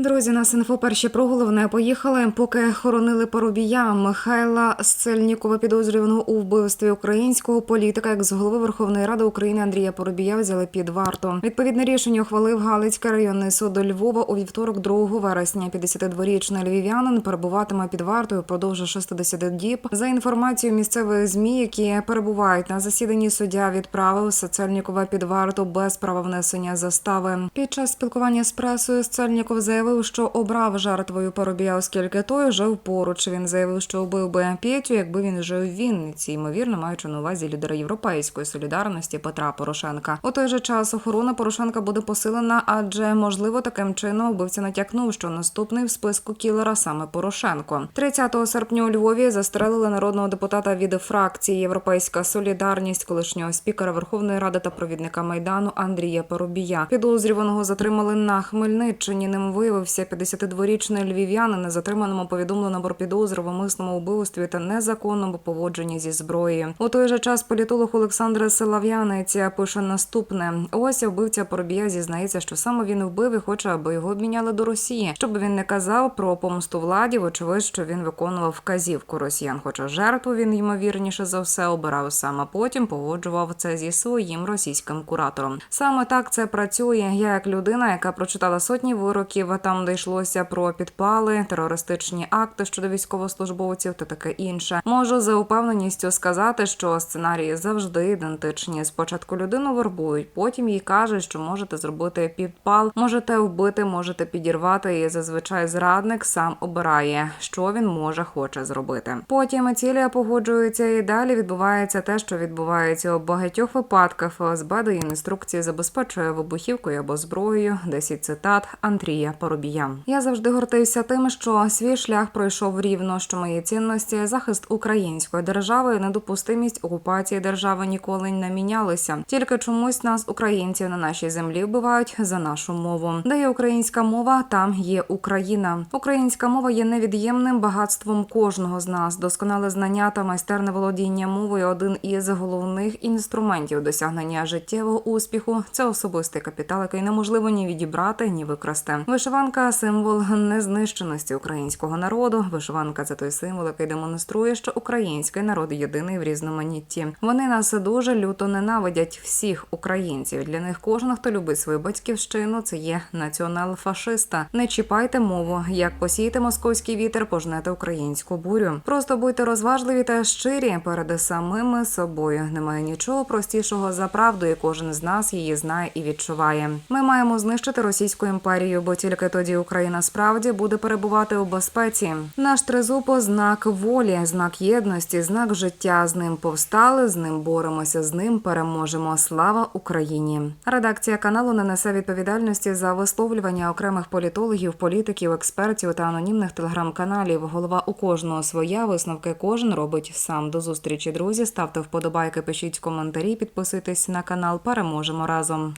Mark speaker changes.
Speaker 1: Друзі, нас інфо перші про головне поїхали. Поки хоронили Парубія Михайла Сцельнікова, підозрюваного у вбивстві українського політика, як з голови Верховної Ради України Андрія Парубія взяли під варту. Відповідне рішення ухвалив Галицький районний суд Львова у вівторок, 2 вересня. 52-річний львів'янин перебуватиме під вартою впродовж 60 діб. За інформацією місцевих змі, які перебувають на засіданні суддя, відправив Сцельнікова під варту без права внесення застави. Під час спілкування з пресою Сцельніков заявив, що обрав жертвою Парубія, оскільки той жив поруч. Він заявив, що вбив би Петю, якби він жив в Вінниці, ймовірно, маючи на увазі лідера європейської солідарності Петра Порошенка. У той же час охорона Порошенка буде посилена, адже можливо таким чином вбивця натякнув, що наступний в списку кілера саме Порошенко. 30 серпня у Львові застрелили народного депутата від фракції Європейська Солідарність, колишнього спікера Верховної Ради та провідника майдану Андрія Парубія. Підозрюваного затримали на Хмельниччині. Ним виявився 52-річний львів'янин. Затриманому повідомлено про підозру в умисному вбивстві та незаконному поводженні зі зброєю. У той же час політолог Олександр Солов'янець пише наступне: ось вбивця Парубія зізнається, що саме він вбив і хоче, аби його обміняли до Росії, щоб він не казав про помсту владі. Вочевидь, що він виконував вказівку росіян. Хоча жертву він ймовірніше за все обирав сам, а потім погоджував це зі своїм російським куратором. Саме так це працює. Я як людина, яка прочитала сотні вироків, а там де йшлося про підпали, терористичні акти щодо військовослужбовців та таке інше. Можу за упевненістю сказати, що сценарії завжди ідентичні. Спочатку людину вербують, потім їй кажуть, що можете зробити підпал, можете вбити, можете підірвати. І зазвичай зрадник сам обирає, що він може хоче зробити. Потім цілія погоджується, і далі відбувається те, що відбувається у багатьох випадках. ФСБ дає інструкції, забезпечує вибухівкою або зброєю. 10 цитат Андрія Парубія. Я завжди гортився тим, що свій шлях пройшов рівно, що мої цінності, захист української держави, недопустимість окупації держави ніколи не мінялися. Тільки чомусь нас, українців, на нашій землі вбивають за нашу мову. Де є українська мова, там є Україна. Українська мова є невід'ємним багатством кожного з нас. Досконале знання та майстерне володіння мовою один із головних інструментів досягнення життєвого успіху. Це особистий капітал, який неможливо ні відібрати, ні викрасти. Вишиванка символ незнищеності українського народу. Вишиванка це той символ, який демонструє, що український народ єдиний в різноманітті. Вони нас дуже люто ненавидять всіх українців. Для них кожен, хто любить свою батьківщину, це є націонал-фашиста. Не чіпайте мову. Як посіяти московський вітер, пожнете українську бурю. Просто будьте розважливі та щирі перед самими собою. Немає нічого простішого за правду, і кожен з нас її знає і відчуває. Ми маємо знищити російську імперію, бо тільки тоді Україна справді буде перебувати у безпеці. Наш тризуб – знак волі, знак єдності, знак життя. З ним повстали, з ним боремося, з ним переможемо. Слава Україні! Редакція каналу не несе відповідальності за висловлювання окремих політологів, політиків, експертів та анонімних телеграм-каналів. Голова у кожного своя висновки кожен робить сам. До зустрічі, друзі. Ставте вподобайки, пишіть коментарі, підписуйтесь на канал. Переможемо разом.